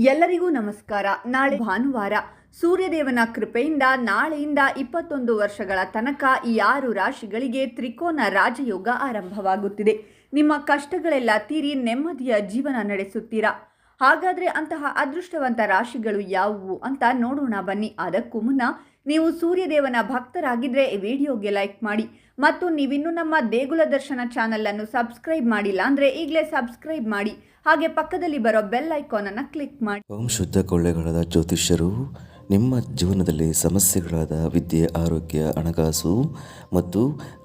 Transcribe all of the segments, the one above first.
ಎಲ್ಲರಿಗೂ ನಮಸ್ಕಾರ. ನಾಳೆ ಭಾನುವಾರ ಸೂರ್ಯದೇವನ ಕೃಪೆಯಿಂದ ನಾಳೆಯಿಂದ ಇಪ್ಪತ್ತೊಂದು ವರ್ಷಗಳ ತನಕ ಈ ಆರು ರಾಶಿಗಳಿಗೆ ತ್ರಿಕೋನ ರಾಜಯೋಗ ಆರಂಭವಾಗುತ್ತಿದೆ. ನಿಮ್ಮ ಕಷ್ಟಗಳೆಲ್ಲ ತೀರಿ ನೆಮ್ಮದಿಯ ಜೀವನ ನಡೆಸುತ್ತೀರಾ? ಹಾಗಾದ್ರೆ ಅಂತಹ ಅದೃಷ್ಟವಂತ ರಾಶಿಗಳು ಯಾವುವು ಅಂತ ನೋಡೋಣ ಬನ್ನಿ. ಅದಕ್ಕೂ ಮುನ್ನ ನೀವು ಸೂರ್ಯದೇವನ ಭಕ್ತರಾಗಿದ್ದರೆ ಈ ವಿಡಿಯೋಗೆ ಲೈಕ್ ಮಾಡಿ ಮತ್ತು ನೀವಿನ್ನೂ ನಮ್ಮ ದೇಗುಲ ದರ್ಶನ ಚಾನಲನ್ನು ಸಬ್ಸ್ಕ್ರೈಬ್ ಮಾಡಿಲ್ಲ ಅಂದ್ರೆ ಈಗಲೇ ಸಬ್ಸ್ಕ್ರೈಬ್ ಮಾಡಿ. ಹಾಗೆ ಪಕ್ಕದಲ್ಲಿ ಬರೋ ಬೆಲ್ ಐಕಾನ್ ಅನ್ನು ಕ್ಲಿಕ್ ಮಾಡಿ. ಓಂ ಶುದ್ಧ ಕೊಳ್ಳೆಗಳಾದ ಜ್ಯೋತಿಷ್ಯರು, ನಿಮ್ಮ ಜೀವನದಲ್ಲಿ ಸಮಸ್ಯೆಗಳಾದ ವಿದ್ಯೆ, ಆರೋಗ್ಯ, ಹಣಕಾಸು ಮತ್ತು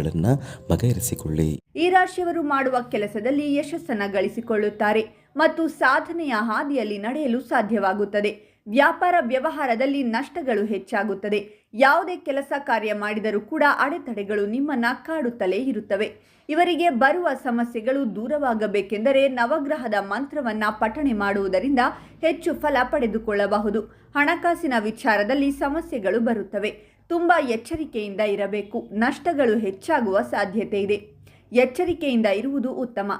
ಸಮಸ್ಯೆಗಳನ್ನು ಬಗೆಹರಿಸಿಕೊಳ್ಳಿ. ಈ ರಾಶಿಯವರು ಮಾಡುವ ಕೆಲಸದಲ್ಲಿ ಯಶಸ್ಸನ್ನು ಗಳಿಸಿಕೊಳ್ಳುತ್ತಾರೆ ಮತ್ತು ಸಾಧನೆಯ ಹಾದಿಯಲ್ಲಿ ನಡೆಯಲು ಸಾಧ್ಯವಾಗುತ್ತದೆ. ವ್ಯಾಪಾರ ವ್ಯವಹಾರದಲ್ಲಿ ನಷ್ಟಗಳು ಹೆಚ್ಚಾಗುತ್ತದೆ. ಯಾವುದೇ ಕೆಲಸ ಕಾರ್ಯ ಮಾಡಿದರೂ ಕೂಡ ಅಡೆತಡೆಗಳು ನಿಮ್ಮನ್ನ ಕಾಡುತ್ತಲೇ ಇರುತ್ತವೆ. ಇವರಿಗೆ ಬರುವ ಸಮಸ್ಯೆಗಳು ದೂರವಾಗಬೇಕೆಂದರೆ ನವಗ್ರಹದ ಮಂತ್ರವನ್ನ ಪಠಣೆ ಮಾಡುವುದರಿಂದ ಹೆಚ್ಚು ಫಲ ಪಡೆದುಕೊಳ್ಳಬಹುದು. ಹಣಕಾಸಿನ ವಿಚಾರದಲ್ಲಿ ಸಮಸ್ಯೆಗಳು ಬರುತ್ತವೆ. ತುಂಬ ಎಚ್ಚರಿಕೆಯಿಂದ ಇರಬೇಕು. ನಷ್ಟಗಳು ಹೆಚ್ಚಾಗುವ ಸಾಧ್ಯತೆ ಇದೆ. ಎಚ್ಚರಿಕೆಯಿಂದ ಇರುವುದು ಉತ್ತಮ.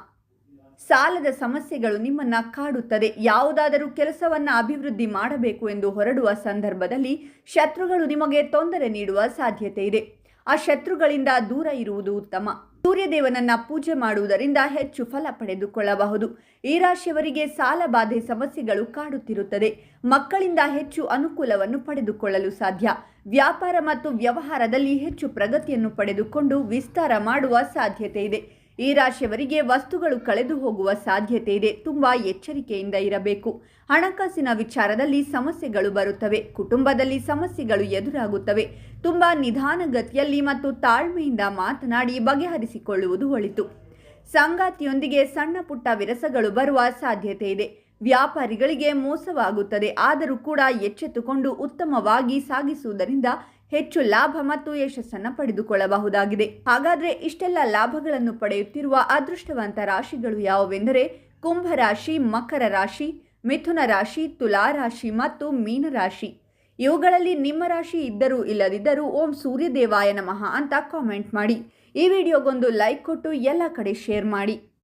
ಸಾಲದ ಸಮಸ್ಯೆಗಳು ನಿಮ್ಮನ್ನ ಕಾಡುತ್ತದೆ. ಯಾವುದಾದರೂ ಕೆಲಸವನ್ನ ಅಭಿವೃದ್ಧಿ ಮಾಡಬೇಕು ಎಂದು ಹೊರಡುವ ಸಂದರ್ಭದಲ್ಲಿ ಶತ್ರುಗಳು ನಿಮಗೆ ತೊಂದರೆ ನೀಡುವ ಸಾಧ್ಯತೆ ಇದೆ. ಆ ಶತ್ರುಗಳಿಂದ ದೂರ ಇರುವುದು ಉತ್ತಮ. ಸೂರ್ಯದೇವನನ್ನ ಪೂಜೆ ಮಾಡುವುದರಿಂದ ಹೆಚ್ಚು ಫಲ ಪಡೆದುಕೊಳ್ಳಬಹುದು. ಈ ರಾಶಿಯವರಿಗೆ ಸಾಲ ಬಾಧೆ ಸಮಸ್ಯೆಗಳು ಕಾಡುತ್ತಿರುತ್ತದೆ. ಮಕ್ಕಳಿಂದ ಹೆಚ್ಚು ಅನುಕೂಲವನ್ನು ಪಡೆದುಕೊಳ್ಳಲು ಸಾಧ್ಯ. ವ್ಯಾಪಾರ ಮತ್ತು ವ್ಯವಹಾರದಲ್ಲಿ ಹೆಚ್ಚು ಪ್ರಗತಿಯನ್ನು ಪಡೆದುಕೊಂಡು ವಿಸ್ತಾರ ಮಾಡುವ ಸಾಧ್ಯತೆ ಇದೆ. ಈ ರಾಶಿಯವರಿಗೆ ವಸ್ತುಗಳು ಕಳೆದು ಹೋಗುವ ಸಾಧ್ಯತೆ ಇದೆ. ತುಂಬಾ ಎಚ್ಚರಿಕೆಯಿಂದ ಇರಬೇಕು. ಹಣಕಾಸಿನ ವಿಚಾರದಲ್ಲಿ ಸಮಸ್ಯೆಗಳು ಬರುತ್ತವೆ. ಕುಟುಂಬದಲ್ಲಿ ಸಮಸ್ಯೆಗಳು ಎದುರಾಗುತ್ತವೆ. ತುಂಬಾ ನಿಧಾನಗತಿಯಲ್ಲಿ ಮತ್ತು ತಾಳ್ಮೆಯಿಂದ ಮಾತನಾಡಿ ಬಗೆಹರಿಸಿಕೊಳ್ಳುವುದು ಒಳಿತು. ಸಂಗಾತಿಯೊಂದಿಗೆ ಸಣ್ಣ ಪುಟ್ಟ ವಿರಸಗಳು ಬರುವ ಸಾಧ್ಯತೆ ಇದೆ. ವ್ಯಾಪಾರಿಗಳಿಗೆ ಮೋಸವಾಗುತ್ತದೆ. ಆದರೂ ಕೂಡ ಎಚ್ಚೆತ್ತುಕೊಂಡು ಉತ್ತಮವಾಗಿ ಸಾಗಿಸುವುದರಿಂದ ಹೆಚ್ಚು ಲಾಭ ಮತ್ತು ಯಶಸ್ಸನ್ನು ಪಡೆದುಕೊಳ್ಳಬಹುದಾಗಿದೆ. ಹಾಗಾದರೆ ಇಷ್ಟೆಲ್ಲ ಲಾಭಗಳನ್ನು ಪಡೆಯುತ್ತಿರುವ ಅದೃಷ್ಟವಂತ ರಾಶಿಗಳು ಯಾವುವೆಂದರೆ ಕುಂಭರಾಶಿ ಮಕರ ರಾಶಿ, ಮಿಥುನ ರಾಶಿ, ತುಲಾ ರಾಶಿ ಮತ್ತು ಮೀನರಾಶಿ ಇವುಗಳಲ್ಲಿ ನಿಮ್ಮ ರಾಶಿ ಇದ್ದರೂ ಇಲ್ಲದಿದ್ದರೂ ಓಂ ಸೂರ್ಯದೇವಾಯ ನಮಃ ಅಂತ ಕಾಮೆಂಟ್ ಮಾಡಿ. ಈ ವಿಡಿಯೋಗೊಂದು ಲೈಕ್ ಕೊಟ್ಟು ಎಲ್ಲ ಕಡೆ ಶೇರ್ ಮಾಡಿ.